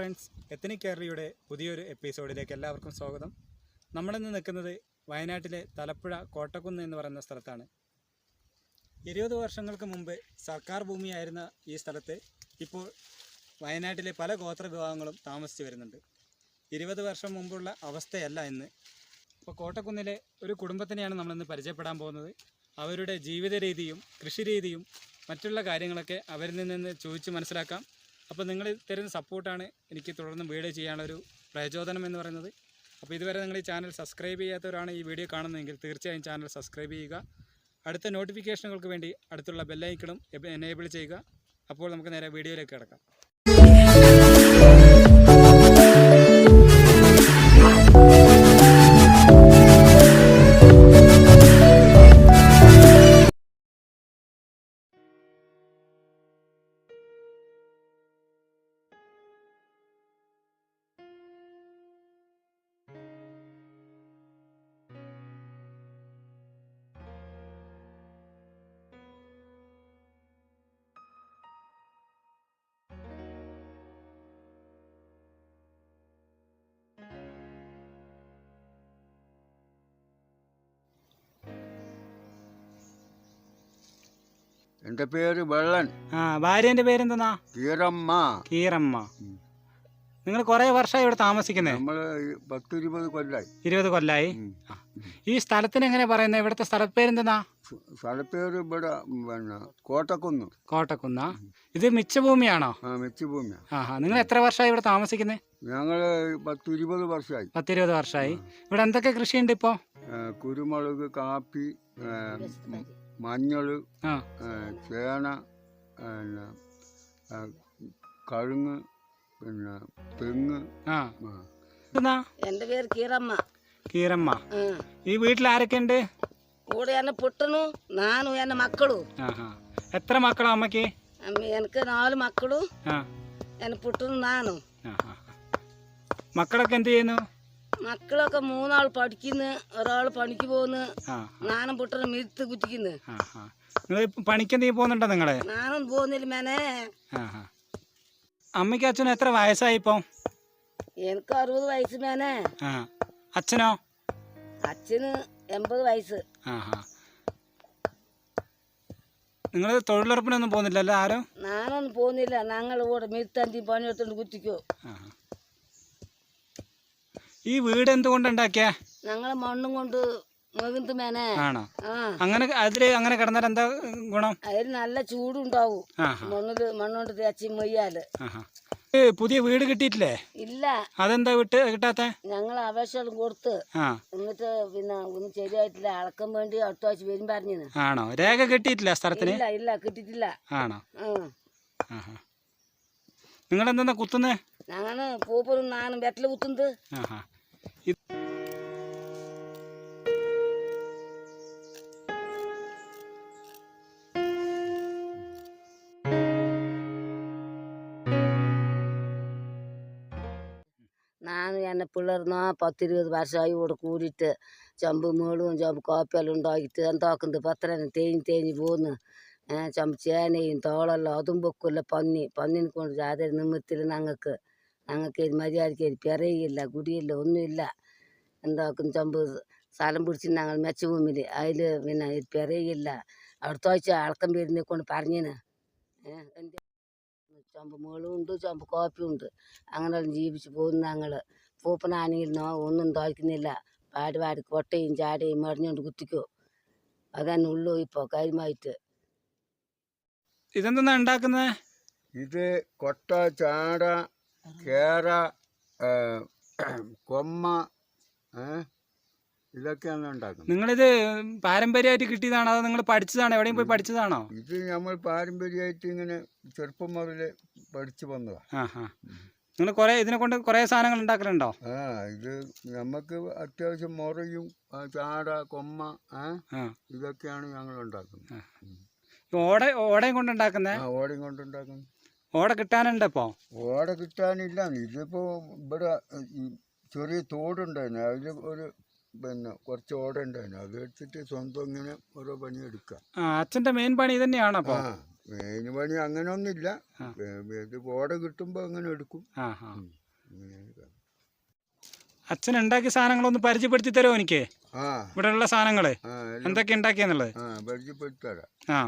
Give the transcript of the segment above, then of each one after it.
Ethnic കേരളയുടെ പുതിയൊരു എപ്പിസോഡിലേക്ക് എല്ലാവർക്കും സ്വാഗതം. നമ്മളിന്ന് നിൽക്കുന്നത് വയനാട്ടിലെ തലപ്പുഴ കോട്ടക്കുന്ന് എന്ന് പറയുന്ന സ്ഥലത്താണ്. ഇരുപത് വർഷങ്ങൾക്ക് മുമ്പ് സർക്കാർ ഭൂമിയായിരുന്ന ഈ സ്ഥലത്ത് ഇപ്പോൾ വയനാട്ടിലെ പല ഗോത്ര വിഭാഗങ്ങളും താമസിച്ചു വരുന്നുണ്ട്. ഇരുപത് വർഷം മുമ്പുള്ള അവസ്ഥയല്ല ഇന്ന്. ഇപ്പോൾ കോട്ടക്കുന്നിലെ ഒരു കുടുംബത്തിനെയാണ് നമ്മളിന്ന് പരിചയപ്പെടാൻ പോകുന്നത്. അവരുടെ ജീവിത രീതിയും കൃഷി രീതിയും മറ്റുള്ള കാര്യങ്ങളൊക്കെ അവരിൽ നിന്ന് ചോദിച്ച് മനസ്സിലാക്കാം. അപ്പോൾ നിങ്ങൾ തരുന്ന സപ്പോർട്ടാണ് എനിക്ക് തുടർന്ന് വീഡിയോ ചെയ്യാനുള്ളൊരു പ്രചോദനം എന്ന് പറയുന്നത്. അപ്പോൾ ഇതുവരെ നിങ്ങൾ ഈ ചാനൽ സബ്സ്ക്രൈബ് ചെയ്യാത്തവരാണ് ഈ വീഡിയോ കാണുന്നതെങ്കിൽ തീർച്ചയായും ചാനൽ സബ്സ്ക്രൈബ് ചെയ്യുക. അടുത്ത നോട്ടിഫിക്കേഷനുകൾക്ക് വേണ്ടി അടുത്തുള്ള ബെല്ലൈക്കണും എനേബിൾ ചെയ്യുക. അപ്പോൾ നമുക്ക് നേരെ വീഡിയോയിലേക്ക് കിടക്കാം. എന്റെ പേര് വെള്ളൻ. ആ ഭാര്യന്റെ പേരെന്തെന്നാ? കീറമ്മ കീറമ്മ നിങ്ങൾ കുറേ വർഷമായി ഇവിടെ താമസിക്കുന്നത് നമ്മൾ പത്തിരുപത് കൊല്ലായി. ഇരുപത് കൊല്ലായി? ഈ സ്ഥലത്തിന് എങ്ങനെ പറയുന്നത് ഇവിടുത്തെ സ്ഥലപ്പേരെന്തെന്നാ? സ്ഥ- സ്ഥലപ്പേര് ഇവിടെ പിന്നെ കോട്ടക്കുന്ന്. കോട്ടക്കുന്ന. ഇത് മിച്ചഭൂമിയാണോ? ആ മെച്ചുഭൂമിയാ. ആ നിങ്ങൾ എത്ര വർഷമായി ഇവിടെ താമസിക്കുന്നത് ഞങ്ങൾ പത്തിരുപത് വർഷമായി പത്തിരുപത് വർഷമായി ഇവിടെ എന്തൊക്കെ കൃഷിയുണ്ട് ഇപ്പോൾ കുരുമുളക് കാപ്പി മഞ്ഞൾ ചേന പിന്നെ കഴുങ്ങ് പിന്നെ തെങ്ങ്. എന്റെ പേര് കീറമ്മ കീറമ്മ ഈ വീട്ടിൽ ആരൊക്കെ ഉണ്ട് കൂടെ എന്നെ പുട്ടണു നാനും എന്റെ മക്കളും. എത്ര മക്കളാ അമ്മയ്ക്ക് എനിക്ക് നാല് മക്കളും. എന്നെ പുട്ടണു നാനും. മക്കളൊക്കെ എന്ത് ചെയ്യുന്നു? മക്കളൊക്കെ മൂന്നാൾ പഠിക്കുന്നു ഒരാൾ പണിക്ക് പോകുന്നു നാനം പുട്ടനും മിരുത്ത് കുറ്റിക്കുന്നു നിങ്ങൾ പണിക്ക് എന്തെങ്കിലും പോകുന്നുണ്ടോ നിങ്ങളെ? നാനും പോകുന്നില്ല മേനെ. അമ്മയ്ക്ക് അച്ഛനും എത്ര വയസ്സായി ഇപ്പൊ? എനിക്ക് അറുപത് വയസ്സ് മേനെ. അച്ഛനോ? അച്ഛന് എൺപത് വയസ്സ്. നിങ്ങൾ തൊഴിലുറപ്പിനൊന്നും പോകുന്നില്ലല്ലോ ആരോ? നാനൊന്നും പോകുന്നില്ല. ഞങ്ങൾ ഇവിടെ മിരുത്തഞ്ചി പണിയെടുത്തോണ്ട് കുത്തിക്കോ. ഈ വീട് എന്തുകൊണ്ട് ഉണ്ടാക്കിയ? ഞങ്ങൾ മണ്ണും കൊണ്ട് മേനെ. ആണോ? അങ്ങനെ അതിൽ അങ്ങനെ കിടന്നാൽ എന്താ ഗുണം? അതിൽ നല്ല ചൂടുണ്ടാവും. മണ്ണിൽ മണ്ണുകൊണ്ട് തേച്ചി മൊയ്യാൽ. പുതിയ വീട് കിട്ടിയിട്ടില്ലേ? ഇല്ല. അതെന്താ വിട്ട് കിട്ടാത്ത? ഞങ്ങൾ അപേക്ഷകളും കൊടുത്ത്. എന്നിട്ട് പിന്നെ ഒന്നും ശരിയായിട്ടില്ല. അളക്കം വേണ്ടി അടുത്ത ആഴ്ച വരും പറഞ്ഞു ആണോ? രേഖ കിട്ടിയിട്ടില്ല സ്ഥലത്തിന്? ഇല്ല ഇല്ല കിട്ടിയിട്ടില്ല. ആണോ? നിങ്ങൾ എന്താ കുത്തുന്നേ? ഞങ്ങൾ പൂപ്പറും നാനും വെറ്റിൽ കുത്തുന്നത്. நானும் என்ன பிள்ளை இருந்தோம் பத்து இருபது வருஷம் ஆகி ஒரு கூடிட்டு ചമ്പ് മേളും ചമ്പ് കോപ്പയെല്ലാം ഉണ്ടാക്കിയിട്ട് എന്താക്കുന്നത് പത്രം തേഞ്ഞ് തേഞ്ഞ് പോന്നു. ചമ്പ് ചേനയും തോളെല്ലാം അതും വെക്കില്ല പന്നി. പന്നിനെ കൊണ്ട് യാതൊരു നിമിത്തില്ല ഞങ്ങൾക്ക് ഞങ്ങൾക്ക് മര്യാദയ്ക്ക് പെരയില്ല കുടിയില്ല ഒന്നുമില്ല. എന്താക്കും ചമ്പ് സ്ഥലം പിടിച്ച് ഞങ്ങൾ മെച്ചഭൂമിയിൽ അതിൽ പിന്നെ ഇത് പെരയില്ല. അവിടുത്തെ ആഴ്ച അളക്കം പേരിനെ കൊണ്ട് പറഞ്ഞിന്. എന്ത് ചമ്പ് മേളും ഉണ്ട് ചമ്പ് കോപ്പിയും ഉണ്ട് അങ്ങനെ ജീവിച്ച് പോകുന്നു ഞങ്ങൾ പൂപ്പനാണെങ്കിൽ നോ ഒന്നും തോൽക്കുന്നില്ല. പാടി പാടി കൊട്ടയും ചാടയും മറിഞ്ഞുകൊണ്ട് കുത്തിക്കോ. അതന്നെ ഉള്ളൂ ഇപ്പോൾ കാര്യമായിട്ട്. ഇതെന്താ ഉണ്ടാക്കുന്നത് ഇത് കൊട്ട ചാട കേര കൊമ്മ? ഇതൊക്കെയാണ് ഉണ്ടാക്കുന്നത്. നിങ്ങളിത് പാരമ്പര്യമായിട്ട് കിട്ടിയതാണോ? അതോ നിങ്ങൾ പഠിച്ചതാണോ? എവിടെയും പോയി പഠിച്ചതാണോ? ഇത് നമ്മൾ പാരമ്പര്യമായിട്ട് ഇങ്ങനെ ചെറുപ്പം മുതൽ പഠിച്ചു വന്നതാ. ആ നിങ്ങൾ കുറേ ഇതിനെ കൊണ്ട് കുറേ സാധനങ്ങൾ ഉണ്ടാക്കലുണ്ടോ? ആ ഇത് നമുക്ക് അത്യാവശ്യം മുറയും ആ, ചാട കൊമ്മ ആ ആ. ഇതൊക്കെയാണ് ഞങ്ങൾ ഉണ്ടാക്കുന്നത്. ഈ ഓട ഓടയും കൊണ്ട് ഉണ്ടാക്കുന്നേ? ആ ഓടയും കൊണ്ടുണ്ടാക്കുന്നത് ഓട കിട്ടാനുണ്ട് ഇപ്പോൾ ഓട കിട്ടാനില്ല. ഇതിപ്പോൾ ഇവിടെ ഈ ചെറിയ തോടുണ്ടായിരുന്നു. അതിൽ ഒരു പിന്നെ കുറച്ച് ഓട ഉണ്ടായിരുന്നു അത് എടുത്തിട്ട് സ്വന്തം ഇങ്ങനെ ഓരോ പണിയെടുക്കുക എടുക്കാം അച്ഛന്റെ മെയിൻ പണി തന്നെയാണ് അപ്പോൾ മെയിൻ പണി അങ്ങനെ ഒന്നുമില്ല. ഇത് ഓട കിട്ടുമ്പോ അങ്ങനെ എടുക്കും. അച്ഛൻ ഉണ്ടാക്കിയ സാധനങ്ങളൊന്ന് പരിചയപ്പെടുത്തി തരുമോ എനിക്ക്? ഇവിടെയുള്ള സാധനങ്ങൾ. എന്തൊക്കെ ഉണ്ടാക്കിയെന്നുള്ളത്? പരിചയപ്പെടുത്തി തരാം. ആ.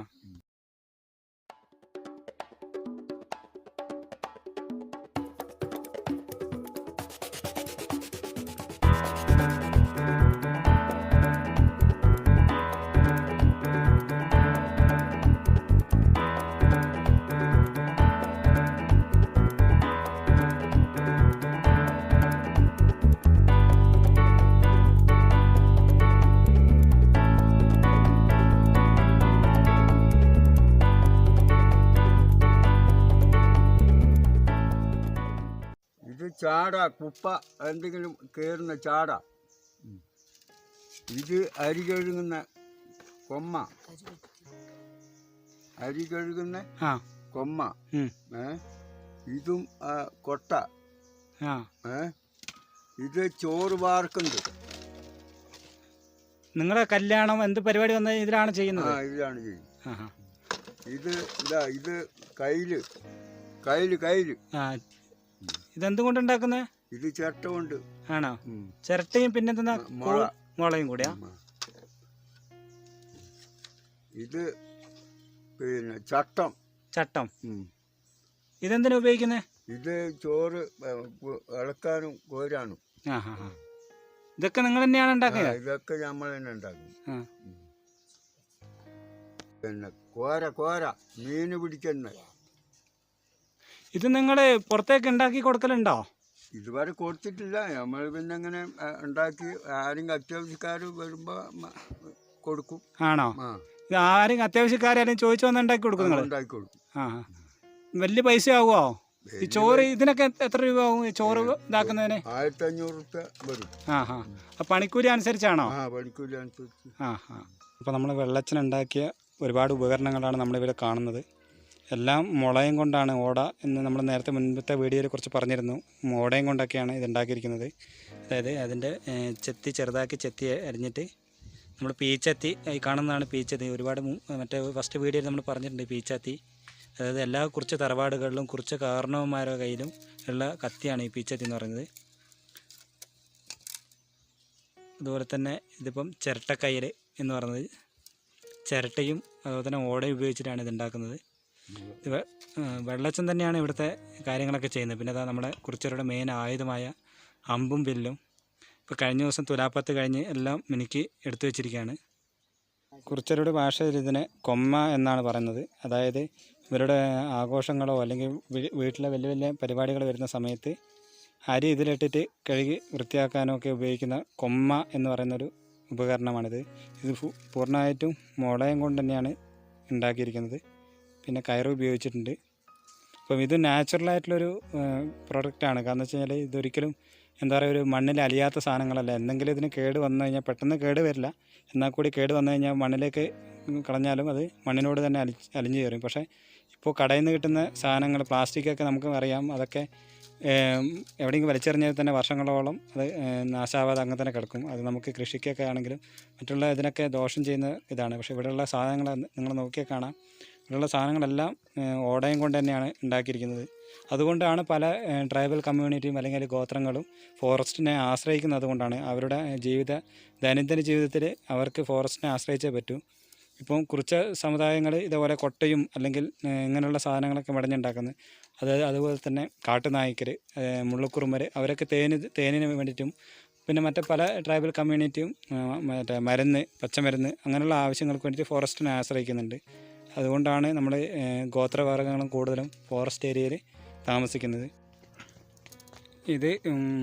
ചാട കുപ്പ എന്തെങ്കിലും കയറുന്ന ചാട. ഇത് അരി കഴുകുന്ന കൊമ്മ. അരി കഴുകുന്ന ആ. കൊമ്മ. ഇതും കൊട്ട. ആ. ഇത് ചോറ് വാർക്കുന്നത് നിങ്ങളുടെ കല്യാണം എന്ത് പരിപാടി വന്ന ഇതിലാണ് ആ ചെയ്യുന്നത് ഇതിലാണ് ചെയ്യുന്നത്. ഇത് ഇതാ ഇത് കയ്യിൽ. കയ്യിൽ കയ്യിൽ. ആ. ഇതെന്തുകൊണ്ട് ഉണ്ടാക്കുന്നത് ഇത് ചിരട്ട കൊണ്ട് ആണോ. ചിരട്ടയും പിന്നെ മുളയും കൂടിയാ? ഇത് പിന്നെ ചട്ടം. ചട്ടം. ഇതെന്തിനാ ഉപയോഗിക്കുന്നത് ഇത് ചോറ് ഇളക്കാനും കോരാനും. ഇതൊക്കെ നിങ്ങൾ തന്നെയാണ് ഉണ്ടാക്കുക? ഇതൊക്കെ നമ്മൾ തന്നെ ഉണ്ടാക്കും. പിന്നെ കോര കോര. മീന് പിടിക്കുന്ന ഇത് നിങ്ങൾ പുറത്തേക്ക് ഉണ്ടാക്കി കൊടുക്കലുണ്ടോ? ഇതുവരെ കൊടുത്തിട്ടില്ല. നമ്മൾ പിന്നെ അങ്ങനെ ഉണ്ടാക്കി ആരെങ്കിലും അത്യാവശ്യക്കാർ വരുമ്പോൾ കൊടുക്കും. ആണോ? ഇത് ആരും അത്യാവശ്യക്കാരും ചോദിച്ചു വന്ന് ഉണ്ടാക്കി കൊടുക്കും നിങ്ങൾ ഉണ്ടാക്കി കൊടുക്കും. ആ. വലിയ പൈസ ആകുമോ ഈ ചോറ് ഇതിനൊക്കെ എത്ര രൂപ ആവും ഈ ചോറ് ഇതാക്കുന്നതിന്? ആയിരത്തി അഞ്ഞൂറ് റുപ്യ വരും. ആ ആ. പണിക്കൂലി അനുസരിച്ചാണോ? ആ പണിക്കൂലി അനുസരിച്ച്. ആ ആ. അപ്പോൾ നമ്മൾ വെള്ളച്ചനുണ്ടാക്കിയ ഒരുപാട് ഉപകരണങ്ങളാണ് നമ്മളിവിടെ കാണുന്നത്. എല്ലാം മുളയും കൊണ്ടാണ് ഓട എന്ന് നമ്മൾ നേരത്തെ മുൻപത്തെ വീഡിയോയിൽ കുറച്ച് പറഞ്ഞിരുന്നു. ഓടയും കൊണ്ടൊക്കെയാണ് ഇത് ഉണ്ടാക്കിയിരിക്കുന്നത് അതായത് അതിന്റെ ചെത്തി ചെറുതാക്കി ചെത്തി അരിഞ്ഞിട്ട് നമ്മൾ പീച്ചത്തി കാണുന്നതാണ് പീച്ചത്തി. ഒരുപാട് മറ്റേ ഫസ്റ്റ് വീഡിയോയിൽ നമ്മൾ പറഞ്ഞിട്ടുണ്ട് പീച്ചത്തി. അതായത് എല്ലാ കുറച്ച് തറവാടുകളിലും കുറച്ച് കാരണവന്മാരുടെ കയ്യിലും ഉള്ള കത്തിയാണ് ഈ പീച്ചത്തി എന്ന് പറയുന്നത്. അതുപോലെ തന്നെ ഇതിപ്പം ചിരട്ടക്കയ്യൽ എന്ന് പറയുന്നത്. ചിരട്ടയും അതുപോലെ തന്നെ ഓടയും ഉപയോഗിച്ചിട്ടാണ് ഇത് ഉണ്ടാക്കുന്നത്. ഇത് വെ- വെള്ളച്ചൻ തന്നെയാണ് ഇവിടുത്തെ കാര്യങ്ങളൊക്കെ ചെയ്യുന്നത്. പിന്നെ അതാ നമ്മുടെ കുറിച്ചവരുടെ മെയിൻ ആയുധമായ അമ്പും വില്ലും. ഇപ്പോൾ കഴിഞ്ഞ ദിവസം തുലാപ്പത്ത് കഴിഞ്ഞ് എല്ലാം മിനുക്കി എടുത്തു വെച്ചിരിക്കുകയാണ്. കുറിച്ചരുടെ ഭാഷയിൽ ഇതിനെ കൊമ്മ എന്നാണ് പറയുന്നത്. അതായത് ഇവരുടെ ആഘോഷങ്ങളോ അല്ലെങ്കിൽ വീട്ടിലെ വലിയ വലിയ പരിപാടികൾ വരുന്ന സമയത്ത് അരി ഇതിലിട്ടിട്ട് കഴുകി വൃത്തിയാക്കാനോ ഒക്കെ ഉപയോഗിക്കുന്ന കൊമ്മ എന്ന് പറയുന്നൊരു ഉപകരണമാണിത്. ഇത് പൂർണമായിട്ടും മുളയും കൊണ്ട് തന്നെയാണ് ഉണ്ടാക്കിയിരിക്കുന്നത്. പിന്നെ കയറ് ഉപയോഗിച്ചിട്ടുണ്ട്. അപ്പം ഇത് നാച്ചുറലായിട്ടുള്ളൊരു പ്രൊഡക്റ്റാണ് കാരണം വെച്ച് കഴിഞ്ഞാൽ ഇതൊരിക്കലും എന്താ പറയുക ഒരു മണ്ണിൽ അലിയാത്ത സാധനങ്ങളല്ല. എന്തെങ്കിലും ഇതിന് കേട് വന്നു കഴിഞ്ഞാൽ പെട്ടെന്ന് കേട് വരില്ല. എന്നാൽ കൂടി കേട് വന്നു കഴിഞ്ഞാൽ മണ്ണിലേക്ക് കളഞ്ഞാലും അത് മണ്ണിനോട് തന്നെ അലി അലിഞ്ഞു കയറും. പക്ഷേ ഇപ്പോൾ കടയിൽ നിന്ന് കിട്ടുന്ന സാധനങ്ങൾ പ്ലാസ്റ്റിക്കൊക്കെ നമുക്ക് അറിയാം. അതൊക്കെ എവിടെയെങ്കിലും വലിച്ചെറിഞ്ഞാൽ തന്നെ വർഷങ്ങളോളം അത് നാശാവാതെ അങ്ങനെ തന്നെ കിടക്കും. അത് നമുക്ക് കൃഷിക്കൊക്കെ ആണെങ്കിലും മറ്റുള്ള ഇതിനൊക്കെ ദോഷം ചെയ്യുന്ന ഇതാണ്. പക്ഷേ ഇവിടെയുള്ള സാധനങ്ങൾ നിങ്ങൾ നോക്കിയാൽ കാണാം. ഇവിടെയുള്ള സാധനങ്ങളെല്ലാം ഓടയം കൊണ്ട് തന്നെയാണ് ഉണ്ടാക്കിയിരിക്കുന്നത്. അതുകൊണ്ടാണ് പല ട്രൈബൽ കമ്മ്യൂണിറ്റിയും അല്ലെങ്കിൽ ഗോത്രങ്ങളും ഫോറസ്റ്റിനെ ആശ്രയിക്കുന്നത് കൊണ്ടാണ് അവരുടെ ജീവിത ദൈനംദിന ജീവിതത്തിൽ അവർക്ക് ഫോറസ്റ്റിനെ ആശ്രയിച്ചേ പറ്റൂ. ഇപ്പം കുറച്ച് സമുദായങ്ങൾ ഇതേപോലെ കൊട്ടയും അല്ലെങ്കിൽ ഇങ്ങനെയുള്ള സാധനങ്ങളൊക്കെ മടഞ്ഞുണ്ടാക്കുന്നത്. അതായത് അതുപോലെ തന്നെ കാട്ടുനായ്ക്കർ മുള്ളുക്കുറുമ്പർ അവരൊക്കെ തേന് തേനിന് വേണ്ടിയിട്ടും പിന്നെ മറ്റേ പല ട്രൈബൽ കമ്മ്യൂണിറ്റിയും മറ്റേ മരുന്ന് പച്ചമരുന്ന് അങ്ങനെയുള്ള ആവശ്യങ്ങൾക്ക് വേണ്ടിയിട്ട് ഫോറസ്റ്റിനെ ആശ്രയിക്കുന്നുണ്ട്. അതുകൊണ്ടാണ് നമ്മുടെ ഗോത്രവർഗങ്ങളും കൂടുതലും ഫോറസ്റ്റ് ഏരിയയിൽ താമസിക്കുന്നത്. ഇത്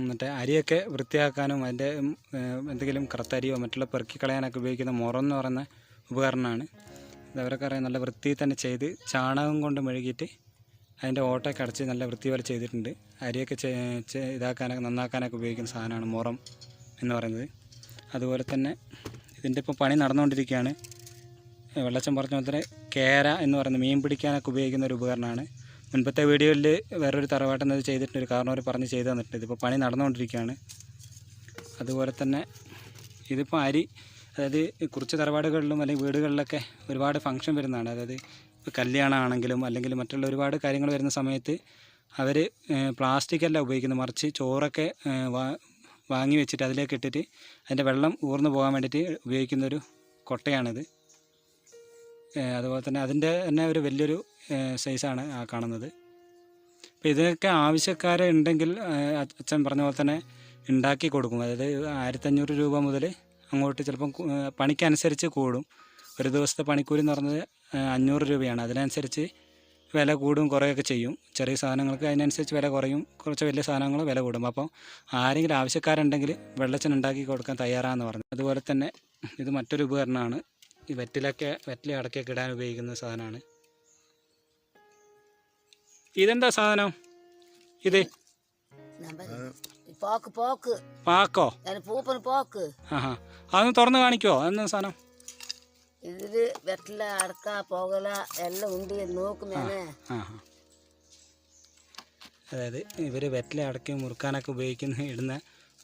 മറ്റേ അരിയൊക്കെ വൃത്തിയാക്കാനും അതിന്റെ എന്തെങ്കിലും കറുത്തരിയോ മറ്റുള്ള പെറുക്കി കളയാനൊക്കെ ഉപയോഗിക്കുന്ന മുറം എന്ന് പറയുന്ന ഉപകരണമാണ്. ഇതവരൊക്കെ അറിയാം നല്ല വൃത്തിയിൽ തന്നെ ചെയ്ത് ചാണകം കൊണ്ട് മെഴുകിയിട്ട് അതിന്റെ ഓട്ടൊക്കെ അടച്ച് നല്ല വൃത്തി പോലെ ചെയ്തിട്ടുണ്ട്. അരിയൊക്കെ ഇതാക്കാനൊക്കെ നന്നാക്കാനൊക്കെ ഉപയോഗിക്കുന്ന സാധനമാണ് മുറം എന്ന് പറയുന്നത്. അതുപോലെ തന്നെ ഇതിന്റെ ഇപ്പോൾ പണി നടന്നുകൊണ്ടിരിക്കുകയാണ്. വെള്ളച്ചൻ പറഞ്ഞ പോലെ കേര എന്ന് പറയുന്ന മീൻ പിടിക്കാനൊക്കെ ഉപയോഗിക്കുന്ന ഒരു ഉപകരണമാണ്. മുൻപത്തെ വീഡിയോയിൽ വേറൊരു തറവാട്ടം അത് ചെയ്തിട്ടുണ്ട്. ഒരു കാരണവർ പറഞ്ഞ് ചെയ്ത് തന്നിട്ടുണ്ട്. ഇതിപ്പോൾ പണി നടന്നുകൊണ്ടിരിക്കുകയാണ്. അതുപോലെ തന്നെ ഇതിപ്പോൾ അരി അതായത് കുറച്ച് തറവാടുകളിലും അല്ലെങ്കിൽ വീടുകളിലൊക്കെ ഒരുപാട് ഫംഗ്ഷൻ വരുന്നതാണ്. അതായത് ഇപ്പോൾ കല്യാണമാണെങ്കിലും അല്ലെങ്കിൽ മറ്റുള്ള ഒരുപാട് കാര്യങ്ങൾ വരുന്ന സമയത്ത് അവർ പ്ലാസ്റ്റിക് അല്ല ഉപയോഗിക്കുന്നത്. മറിച്ച് ചോറൊക്കെ വാങ്ങി വെച്ചിട്ട് അതിലേക്ക് ഇട്ടിട്ട് അതിന്റെ വെള്ളം ഊർന്നു പോകാൻ വേണ്ടിയിട്ട് ഉപയോഗിക്കുന്നൊരു കൊട്ടയാണിത്. അതുപോലെ തന്നെ അതിന്റെ തന്നെ ഒരു വലിയൊരു സൈസാണ് ആ കാണുന്നത്. അപ്പോൾ ഇതിനൊക്കെ ആവശ്യക്കാരെ ഉണ്ടെങ്കിൽ അച്ഛൻ പറഞ്ഞ പോലെ തന്നെ ഉണ്ടാക്കി കൊടുക്കും. അതായത് ആയിരത്തഞ്ഞൂറ് രൂപ മുതൽ അങ്ങോട്ട് ചിലപ്പം പണിക്കനുസരിച്ച് കൂടും. ഒരു ദിവസത്തെ പണിക്കൂലി എന്ന് പറഞ്ഞത് അഞ്ഞൂറ് രൂപയാണ്. അതിനനുസരിച്ച് വില കൂടും കുറയൊക്കെ ചെയ്യും. ചെറിയ സാധനങ്ങൾക്ക് അതിനനുസരിച്ച് വില കുറയും. കുറച്ച് വലിയ സാധനങ്ങൾ വില കൂടും. അപ്പോൾ ആരെങ്കിലും ആവശ്യക്കാരുണ്ടെങ്കിൽ വെള്ളച്ചൻ ഉണ്ടാക്കി കൊടുക്കാൻ തയ്യാറാണെന്ന് പറഞ്ഞു. അതുപോലെ തന്നെ ഇത് മറ്റൊരു ഉപകരണമാണ്. ഈ വെറ്റിലൊക്കെ വെറ്റില അടക്കൊക്കെ ഇടാൻ ഉപയോഗിക്കുന്ന സാധനമാണ്. ഇതെന്താ സാധനം? ഇത്. പോക്ക് പോക്ക്. ആഹാ. അതൊന്ന് തുറന്ന് കാണിക്കോ. അതെന്താ സാധനം? ഇതിൽ വെറ്റില അടക്ക പുകല എല്ലാം ഉണ്ട് നോക്കുന്നേനെ ആഹാ. അതായത് ഇവർ വെറ്റില അടക്കി മുറുക്കാനൊക്കെ ഉപയോഗിക്കുന്ന ഇടുന്ന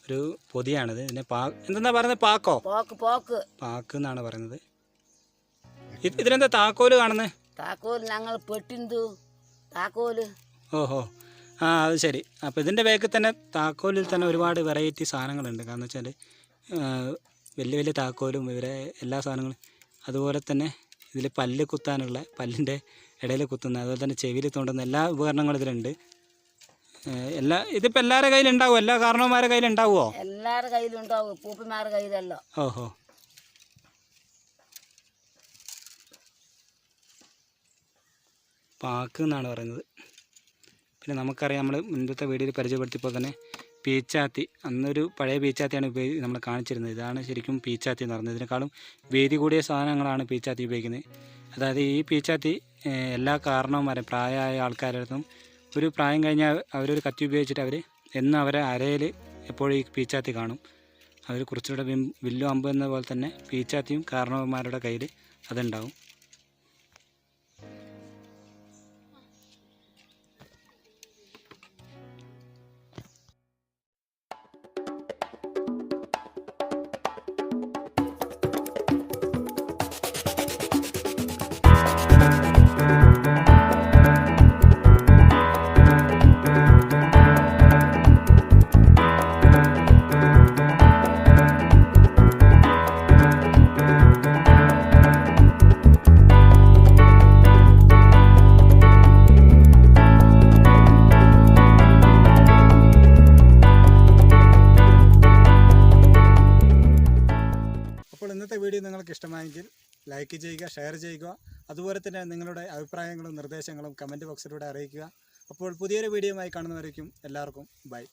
ഒരു പൊതിയാണിത്. ഇതിനെ പാ എന്തെന്നാ പറയുന്നത്? പാക്കോ? പോക്ക് പോക്ക്. പാക്ക് എന്നാണ് പറയുന്നത്. ഇത് ഇതിനെന്താ താക്കോൽ കാണുന്നത് താക്കോൽ ഞങ്ങൾ പെട്ടിന്തു താക്കോൽ. ഓഹോ. ആ അത് ശരി. അപ്പോൾ ഇതിന്റെ ബാക്കിൽ തന്നെ താക്കോലിൽ തന്നെ ഒരുപാട് വെറൈറ്റി സാധനങ്ങളുണ്ട്. കാരണം വെച്ചാൽ വലിയ വലിയ താക്കോലും ഇവരെ എല്ലാ സാധനങ്ങളും. അതുപോലെ തന്നെ ഇതിൽ പല്ല് കുത്താനുള്ള പല്ലിന്റെ ഇടയിൽ കുത്തുന്ന അതുപോലെ തന്നെ ചെവിയിൽ തോണ്ടുന്ന എല്ലാ ഉപകരണങ്ങളും ഇതിലുണ്ട്. എല്ലാ ഇതിപ്പോൾ എല്ലാവരുടെ കയ്യിലുണ്ടാവുമോ എല്ലാ കാരണവന്മാരുടെ കയ്യിലുണ്ടാവുമോ എല്ലാവരുടെ കയ്യിലുണ്ടാവും. പൂപ്പിമാരുടെ കയ്യിലല്ലോ. ഓഹോ. പാക്ക് എന്നാണ് പറയുന്നത്. പിന്നെ നമുക്കറിയാം നമ്മൾ മുൻപത്തെ വീഡിയോയിൽ പരിചയപ്പെടുത്തിയപ്പോൾ തന്നെ പീച്ചാത്തി അന്നൊരു പഴയ പീച്ചാത്തിയാണ് ഉപയോഗി നമ്മൾ കാണിച്ചിരുന്നത്. ഇതാണ് ശരിക്കും പീച്ചാത്തി എന്ന് പറയുന്നത്. ഇതിനേക്കാളും വേദി കൂടിയ സാധനങ്ങളാണ് പീച്ചാത്തി ഉപയോഗിക്കുന്നത്. അതായത് ഈ പീച്ചാത്തി എല്ലാ കാരണവന്മാരെ പ്രായമായ ആൾക്കാരുടെ ഒരു പ്രായം കഴിഞ്ഞാൽ അവരൊരു കത്തി ഉപയോഗിച്ചിട്ട് അവർ എന്നും അവരെ അരയിൽ എപ്പോഴും ഈ പീച്ചാത്തി കാണും. അവർ കുറച്ചുകൂടെ വില്ലു അമ്പ് എന്ന പോലെ തന്നെ പീച്ചാത്തിയും കാരണവന്മാരുടെ കയ്യിൽ അതുണ്ടാവും. നിങ്ങൾക്ക് ഇഷ്ടമായെങ്കിൽ ലൈക്ക് ചെയ്യുക ഷെയർ ചെയ്യുക. അതുപോലെ തന്നെ നിങ്ങളുടെ അഭിപ്രായങ്ങളും നിർദ്ദേശങ്ങളും കമന്റ് ബോക്സിലൂടെ അറിയിക്കുക. അപ്പോൾ പുതിയൊരു വീഡിയോയുമായി കാണുന്നവരേക്കും എല്ലാവർക്കും ബൈ